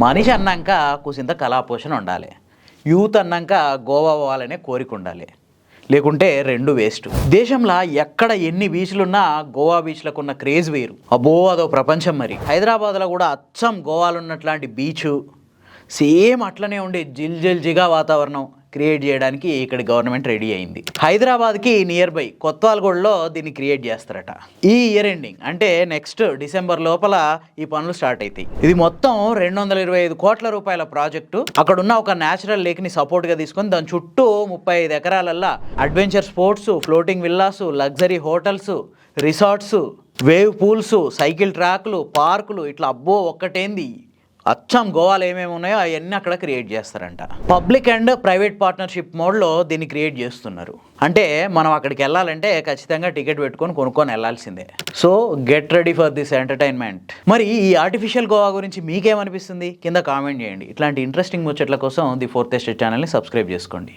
మనిషి అన్నాక కుసింత కళాపోషణ ఉండాలి. యూత్ అన్నాక గోవా పోవాలనే కోరిక ఉండాలి. లేకుంటే రెండు వేస్ట్. దేశంలో ఎక్కడ ఎన్ని బీచ్లున్నా గోవా బీచ్లకు ఉన్న క్రేజ్ వేరు. అబ్బో అదో ప్రపంచం మరి. హైదరాబాద్లో కూడా అచ్చం గోవాలో ఉన్నట్లాంటి బీచ్. సేమ్ అట్లనే ఉండే జిల్జిల్జిగా వాతావరణం. క్రియేట్ చేయడానికి ఇక్కడ గవర్నమెంట్ రెడీ అయింది. హైదరాబాద్కి నియర్ బై కొత్తవాల్గూడలో దీన్ని క్రియేట్ చేస్తారట. ఈ ఇయర్ ఎండింగ్ అంటే నెక్స్ట్ డిసెంబర్ లోపల ఈ పనులు స్టార్ట్ అవుతాయి ఇది మొత్తం రెండు వందల ఇరవై ఐదు కోట్ల రూపాయల ప్రాజెక్టు. అక్కడ ఉన్న ఒక న్యాచురల్ లేక్ని సపోర్ట్గా తీసుకొని దాని చుట్టూ ముప్పై ఐదు ఎకరాలల్లా adventure sports floating villas luxury hotels resorts wave pools cycle ట్రాక్లు పార్కులు ఇట్లా అబ్బో ఒక్కటేంది. అచ్చం గోవాలో ఏమేమి ఉన్నాయో అవన్నీ అక్కడ క్రియేట్ చేస్తారంట. పబ్లిక్ అండ్ ప్రైవేట్ పార్ట్నర్షిప్ మోడ్లో దీన్ని క్రియేట్ చేస్తున్నారు. అంటే మనం అక్కడికి వెళ్ళాలంటే ఖచ్చితంగా టికెట్ పెట్టుకొని కొనుక్కొని వెళ్ళాల్సిందే. So get ready for this entertainment. మరి ఈ ఆర్టిఫిషియల్ గోవా గురించి మీకేమనిపిస్తుంది? కింద కామెంట్ చేయండి. ఇట్లాంటి ఇంట్రెస్టింగ్ ముచ్చట్ల కోసం ది ఫోర్త్ ఎస్టేట్ ఛానల్ని సబ్స్క్రైబ్ చేసుకోండి.